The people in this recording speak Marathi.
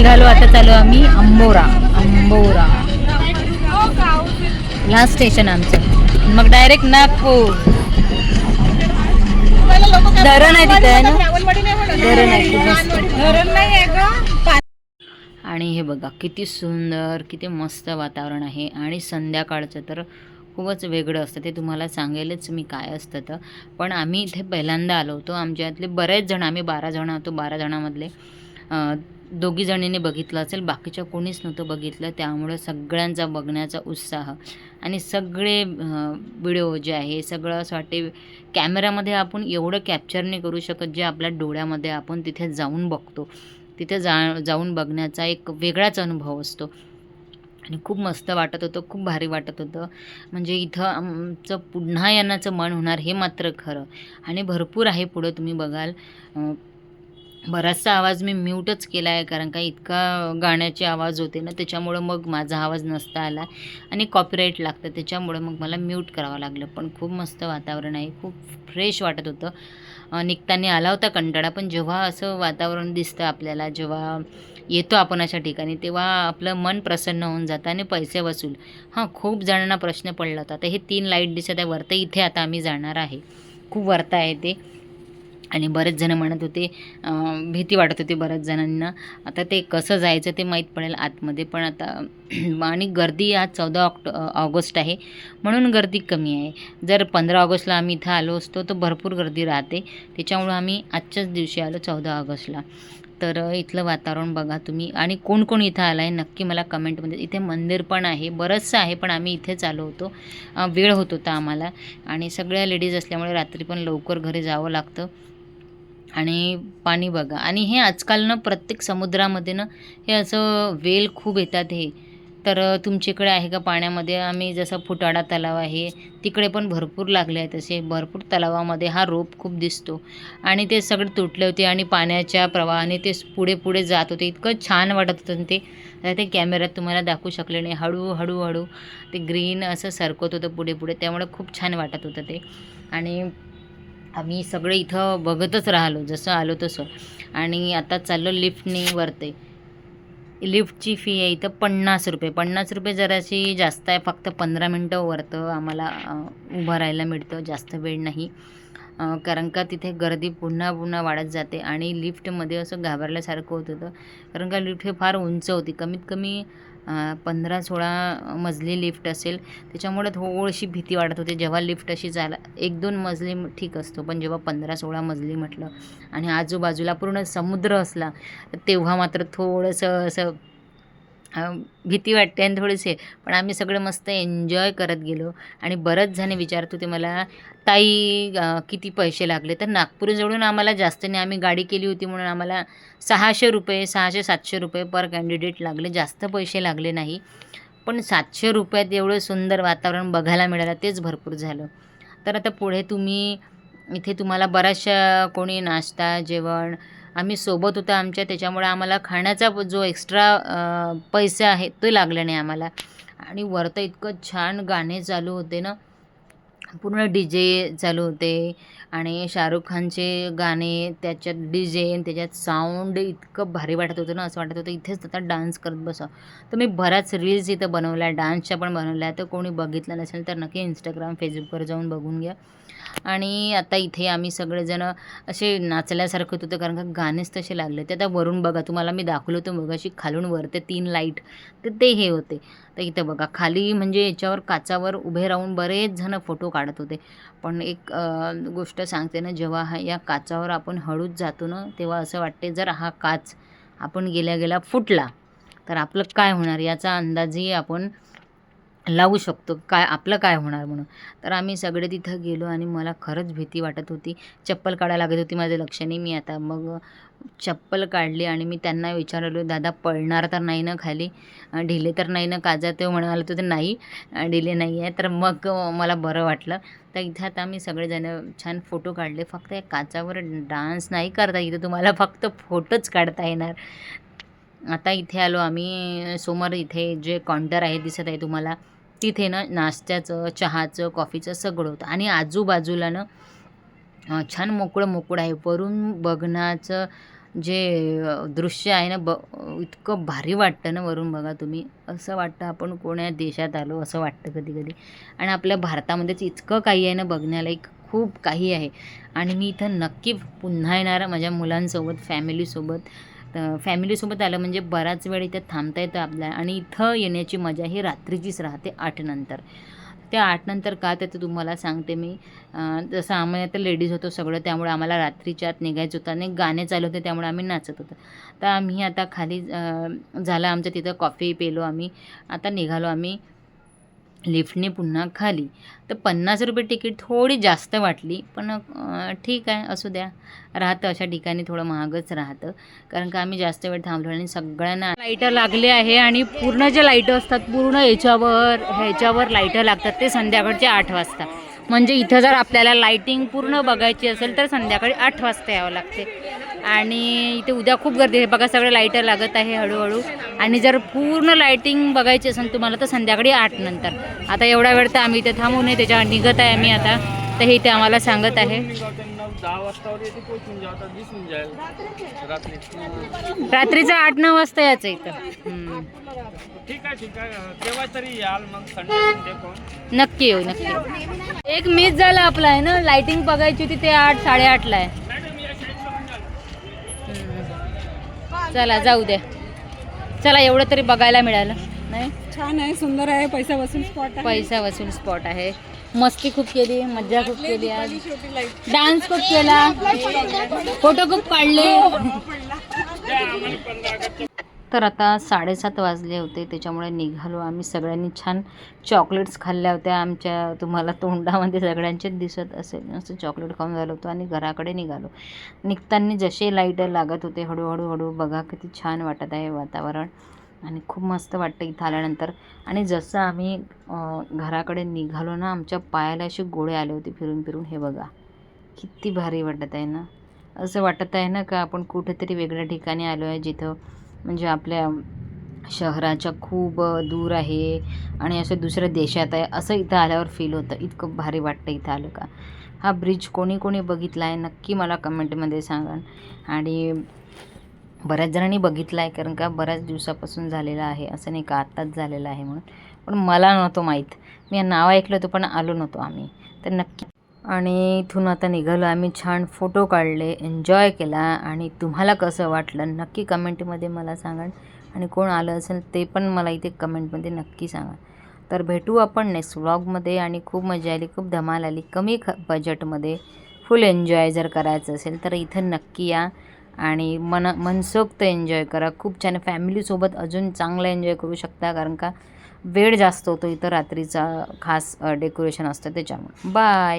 निघालो आता चालू आम्ही अंबोरा. अंबोरा. लास्ट स्टेशन आमचं. मग डायरेक्ट नागपूर. धरण आहे तिथे आहे ना? धरण आहे आणि हे बघा किती सुंदर किती मस्त वातावरण आहे. आणि संध्याकाळचं तर खूपच वेगळं असतं. ते तुम्हाला सांगेलच मी काय असतं तर. पण आम्ही इथे पहिल्यांदा आलो होतो. आमच्यातले बरेच जण आम्ही बारा जण होतो बारा जणांमधले. दोघी जणींनी बघितलं असेल बाकीच्या कोणीच नव्हतं बघितलं त्यामुळं सगळ्यांचा बघण्याचा उत्साह आणि सगळे व्हिडिओ जे आहे सगळं असं वाटते कॅमेऱ्यामध्ये आपण एवढं कॅप्चर नाही करू शकत जे आपल्या डोळ्यामध्ये आपण तिथे जाऊन बघतो. तिथे जा जाऊन बघण्याचा एक वेगळाच अनुभव असतो. आणि खूप मस्त वाटत होतं खूप भारी वाटत होतं. म्हणजे इथं आमचं पुन्हा येण्याचं मन होणार हे मात्र खरं. आणि भरपूर आहे पुढं तुम्ही बघाल. बराचसा आवाज मी म्यूटच केला आहे कारण का इतका गाण्याचे आवाज होते ना त्याच्यामुळं मग माझा आवाज नसता आला आणि कॉपीराईट लागतं त्याच्यामुळं मग मला म्यूट करावं लागलं. पण खूप मस्त वातावरण आहे खूप फ्रेश वाटत होतं. निघताना आला होता कंटाळा पण जेव्हा असं वातावरण दिसतं आपल्याला जेव्हा येतो आपण अशा ठिकाणी तेव्हा आपलं मन प्रसन्न होऊन जातं आणि पैसे वसूल. हां खूप जणांना प्रश्न पडला होता. तर हे तीन लाइट दिसत आहे वरतं इथे आता आम्ही जाणार आहे. खूप वरता आहे ते. आणि बरेच जण म्हणत होते भीती वाटत होती बऱ्याच जणांना. आता ते कसं जायचं ते माहीत पडेल आतमध्ये पण आता आणि गर्दी आज चौदा ऑक्ट ऑगस्ट आहे म्हणून गर्दी कमी आहे. जर पंधरा ऑगस्टला आम्ही इथं आलो असतो तर भरपूर गर्दी राहते. त्याच्यामुळं आम्ही आजच्याच दिवशी आलो चौदा ऑगस्टला. तर इथलं वातावरण बघा तुम्ही. आणि कोण कोण इथं आलं आहे नक्की मला कमेंटमध्ये इथे मंदिर पण आहे बरंचसं आहे पण आम्ही इथेच आलो होतो. वेळ होत होता आम्हाला. आणि सगळ्या लेडीज असल्यामुळे रात्री पण लवकर घरी जावं लागतं. आणि पाणी बघा. आणि हे आजकाल ना प्रत्येक समुद्रामध्ये ना हे असं वेल खूप येतात हे. तर तुमच्याकडे आहे का पाण्यामध्ये? आम्ही जसं फुटाडा तलाव आहे तिकडे पण भरपूर लागले आहेत असे. भरपूर तलावामध्ये हा रोप खूप दिसतो. आणि ते सगळे तुटले होते आणि पाण्याच्या प्रवाहाने ते पुढे पुढे जात होते. इतकं छान वाटत होतं ते. ते कॅमेऱ्यात तुम्हाला दाखवू शकले नाही. हळू हळूहळू हळू ते ग्रीन असं सरकत होतं पुढे पुढे. त्यामुळे खूप छान वाटत होतं ते. आणि आम्ही सगळे इथं बघतच राहिलो जसं आलो तसं. आणि आता चाललो लिफ्टनी वरते. लिफ्टची फी आहे इथं पन्नास रुपये. पन्नास रुपये जराशी जास्त आहे फक्त पंधरा मिनटं वरतं आम्हाला उभं राहायला मिळतं जास्त वेळ नाही. कारण का तिथे गर्दी पुन्हा पुन्हा वाढत जाते आणि लिफ्टमध्ये असं घाबरल्यासारखं होत होतं. कारण का लिफ्ट हे फार उंच होती. कमीत कमी पंधरा सोळा मजली लिफ्ट असेल त्याच्यामुळे थोडीशी भीती वाटत होती. जेव्हा लिफ्ट अशी जायला एक दोन मजली ठीक असतो पण जेव्हा पंधरा सोळा मजली म्हटलं आणि आजूबाजूला पूर्ण समुद्र असला तेव्हा मात्र थोडंसं असं भीती वाटते आणि थोडेसे पण आम्ही सगळे मस्त एन्जॉय करत गेलो. आणि बरंच जण विचारत होते मला ताई किती पैसे लागले? तर नागपूरजवळून आम्हाला जास्त नाही. आम्ही गाडी केली होती म्हणून आम्हाला सहाशे रुपये सहाशे सातशे रुपये पर कॅन्डिडेट लागले. जास्त पैसे लागले नाही. पण सातशे रुपयात एवढं सुंदर वातावरण बघायला मिळालं तेच भरपूर झालं. तर आता पुढे तुम्ही इथे तुम्हाला बऱ्याचशा कोणी नाश्ता जेवण आम्ही सोबत होता आमच्या त्याच्यामुळे आम्हाला खाण्याचा जो एक्स्ट्रा पैसे आहे तो लागला नाही आम्हाला. आणि वरतं इतकं छान गाणे चालू होते ना. पूर्ण डी जे चालू होते आणि शाहरुख खानचे गाणे त्याच्यात डी जे त्याच्यात साऊंड इतकं भारी वाटत होतं ना असं वाटत होतं इथेच आता डान्स करत बसा. तर मी बऱ्याच रील्स इथं बनवल्या डान्सच्या पण बनवल्या तर कोणी बघितलं नसेल तर नक्की इंस्टाग्राम फेसबुकवर जाऊन बघून घ्या. आणि आता इथे आम्ही सगळेजण असे नाचल्यासारखं होतं कारण का गाणेच तसे लागले ते आता वरून बघा तुम्हाला मी दाखवलं होतं मग अशी खालून वरते तीन लाइट तर ते हे होते. तर इथं बघा खाली म्हणजे याच्यावर काचावर उभे राहून बरेच जण फोटो काढत होते. पण एक गोष्ट सांगते ना जेव्हा हा या काचावर आपण हळूच जातो ना तेव्हा असं वाटते जर हा काच आपण गेल्या गेला फुटला तर आपलं काय होणार? याचा अंदाजही आपण लावू शकतो काय आपलं काय होणार म्हणून. तर आम्ही सगळे तिथं गेलो आणि मला खरंच भीती वाटत होती. चप्पल काढायला लागत होती माझं लक्ष नाही मी आता. मग चप्पल काढली आणि मी त्यांना विचारलो दादा पळणार तर नाही ना खाली? ढिले तर नाही ना काजा? ते म्हणाले होते नाही ढिले नाही आहे. तर मग मला बरं वाटलं. तर इथं आता आम्ही सगळेजण छान फोटो काढले. फक्त या काचावर डान्स नाही करता इथं तुम्हाला फक्त फोटोच काढता येणार. आता इथे आलो आम्ही. समोर इथे जे काउंटर आहे दिसत आहे तुम्हाला. तिथे ना नाश्त्याचं चहाचं कॉफीचं सगळं होतं. आणि आजूबाजूला ना छान मोकळं मोकळं आहे. वरून बघण्याचं जे दृश्य आहे ना ब इतकं भारी वाटतं ना वरून बघा तुम्ही. असं वाटतं आपण कोण्या देशात आलो असं वाटतं कधी कधी आणि आपल्या भारतामध्येच इतकं काही आहे ना बघण्यालायक खूप काही आहे. आणि मी इथं नक्की पुन्हा येणार माझ्या मुलांसोबत फॅमिलीसोबत तर फॅमिलीसोबत आलं म्हणजे बराच वेळ इथं थांबता येतं आपल्याला आणि इथं येण्याची मजा ही रात्रीचीच राहते आठनंतर त्या आठनंतर का ते तुम्हाला सांगते मी. जसं आम्ही आता लेडीज होतो सगळं त्यामुळे आम्हाला रात्रीच्या आत निघायचं होतं आणि गाणे चालू होते त्यामुळे आम्ही नाचत होतो. तर आम्ही आता खाली झालं आमचं तिथं कॉफी पेलो आम्ही. आता निघालो आम्ही. लिफ्टने पुन्हा खाली. तर पन्नास रुपये तिकीट थोडी जास्त वाटली पण ठीक आहे असू द्या. राहतं अशा ठिकाणी थोडं महागच राहतं. कारण का आम्ही जास्त वेळ थांबलो आणि सगळ्यांना लाईटं लागले आहे आणि पूर्ण जे लाईटं असतात पूर्ण याच्यावर ह्याच्यावर लाईटं लागतात ते संध्याकाळचे आठ वाजता. म्हणजे इथं जर आपल्याला लाईटिंग पूर्ण बघायची असेल तर संध्याकाळी आठ वाजता यावं लागते. आणि इथे उद्या खूप गर्दी आहे. बघा सगळं लाईटर लागत आहे हळूहळू. आणि जर पूर्ण लाईटिंग बघायची असेल तुम्हाला तर संध्याकाळी आठ नंतर. आता एवढा वेळ तर आम्ही इथे थांबू नये त्याच्यावर निघत आहे आम्ही आता. तर हे इथे आम्हाला सांगत आहे. रात्रीचं आठ नऊ वाजता यायचं इथं. आहे नक्की येऊ नक्की येऊ. एक मिस झाला आपला आहे ना? लाईटिंग बघायची होती ते आठ साडेआठला आहे. चला जाऊ द्या चला एवढं तरी बघायला मिळालं. नाही छान आहे सुंदर आहे पैसा वसूल स्पॉट आहे. पैसा वसूल स्पॉट आहे. मस्ती खूप केली मज्जा खूप केली. आज डान्स खूप केला. फोटो खूप काढले. तर आता साडेसात वाजले होते त्याच्यामुळे निघालो आम्ही. सगळ्यांनी छान चॉकलेट्स खाल्ल्या होत्या. आमच्या तुम्हाला तोंडामध्ये सगळ्यांचेच दिसत असेल. असं चॉकलेट खाऊन झालं होतं आणि घराकडे निघालो. निघताना जसे लाइट लागत होते हळूहळू हळू बघा किती छान वाटत आहे वातावरण. आणि खूप मस्त वाटतं इथं आल्यानंतर. आणि जसं आम्ही घराकडे निघालो ना आमच्या पायाला असे गोळे आले होते फिरून फिरून. हे बघा किती भारी वाटत आहे ना? असं वाटत आहे ना का आपण कुठेतरी वेगळ्या ठिकाणी आलो आहे जिथं म्हणजे आपल्या शहराच्या खूप दूर आहे आणि असं दुसऱ्या देशात आहे असं इथं आल्यावर फील होतं. इतकं भारी वाटतं इथं आलं का? हा ब्रिज कोणी कोणी बघितला आहे? नक्की मला कमेंटमध्ये सांगा. आणि बऱ्याच जणांनी बघितला आहे कारण का बऱ्याच दिवसापासून झालेला आहे. असं नाही का आत्ताच झालेलं आहे म्हणून. पण मला नव्हतं माहीत. मी नाव ऐकलं होतं पण आलो नव्हतो आम्ही. तर नक्की आणि इथून आता निघालो. आम्ही छान फोटो काढले एन्जॉय केला आणि तुम्हाला कसं वाटलं नक्की कमेंटमध्ये मला सांगा. आणि कोण आलं असेल ते पण मला इथे कमेंटमध्ये नक्की सांगा. तर भेटू आपण नेक्स्ट व्लॉगमध्ये आणि खूप मजा आली खूप धमाल आली. कमी ख बजेटमध्ये फुल एन्जॉय जर करायचं असेल तर इथं नक्की या आणि मन मनसोक्त एन्जॉय करा. खूप छान फॅमिलीसोबत अजून चांगलं एन्जॉय करू शकता कारण का वेळ जास्त होतो इथं रात्रीचा खास डेकोरेशन असतं त्याच्यामुळे. बाय